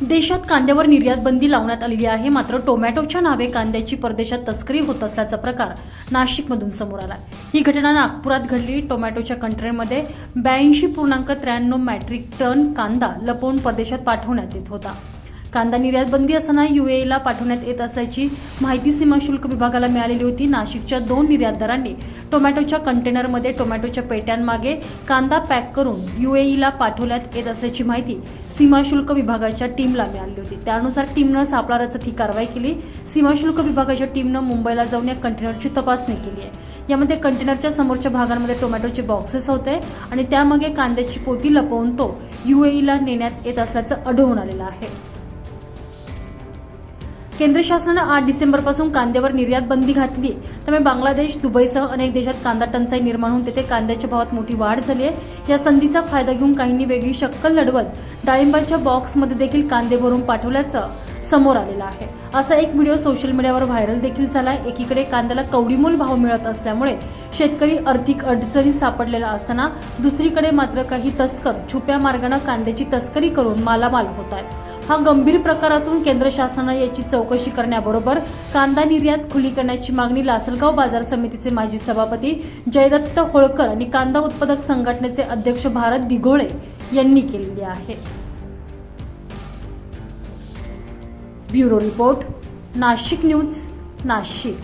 देशात कांद्यावर निर्यात बंदी लावण्यात आलेली आहे. मात्र टोमॅटोच्या नावे कांद्याची परदेशात तस्करी होत असल्याचा प्रकार नाशिकमधून समोर आला ही घटना नागपुरात घडली. टोमॅटोच्या कंटेनरमध्ये ब्याऐंशी पूर्णांक त्र्याण्णव मॅट्रिक टन कांदा लपवून परदेशात पाठवण्यात येत होता. कांदा निर्यात बंदी असताना युएला पाठवण्यात येत असल्याची माहिती सीमा शुल्क विभागाला मिळालेली होती. नाशिकच्या दोन निर्यातदारांनी टोमॅटोच्या कंटेनरमध्ये टोमॅटोच्या पेट्यांमागे कांदा पॅक करून युएईला पाठवण्यात येत असल्याची माहिती सीमा शुल्क विभागाच्या टीमला मिळाली होती. त्यानुसार टीमनं सापळा रचत ही कारवाई केली. सीमा शुल्क विभागाच्या टीमनं मुंबईला जाऊन या कंटेनरची तपासणी केली आहे. यामध्ये कंटेनरच्या समोरच्या भागांमध्ये टोमॅटोचे बॉक्सेस होते आणि त्यामागे कांद्याची पोती लपवून तो युएईला नेण्यात येत असल्याचं आढळून आलेलं आहे. केंद्र शासनानं आठ डिसेंबरपासून कांद्यावर निर्यात बंदी घातली. त्यामुळे बांगलादेश दुबईसह अनेक देशात कांदा टंचाई निर्माण होऊन तेथे कांद्याच्या भावात मोठी वाढ झाली आहे. या संधीचा फायदा घेऊन काहींनी वेगळी शक्कल लढवत डाळिंबाच्या बॉक्समध्ये देखील कांदे भरून पाठवल्याचं समोर आलेलं आहे. असा एक व्हिडिओ सोशल मीडियावर व्हायरल देखील झाला आहे एकीकडे कांद्याला कवडीमोल भाव मिळत असल्यामुळे शेतकरी आर्थिक अडचणी सापडलेला असताना दुसरीकडे मात्र काही तस्कर छुप्या मार्गाने कांद्याची तस्करी करून मालामाल होत आहेत. हा गंभीर प्रकार असून केंद्र शासनाने याची चौकशी करण्याबरोबर कांदा निर्यात खुली करण्याची मागणी लासलगाव बाजार समितीचे माजी सभापती जयदत्त होळकर आणि कांदा उत्पादक संघटनेचे अध्यक्ष भारत दिघोळे यांनी केलेली आहे. Bureau report Nashik news Nashik.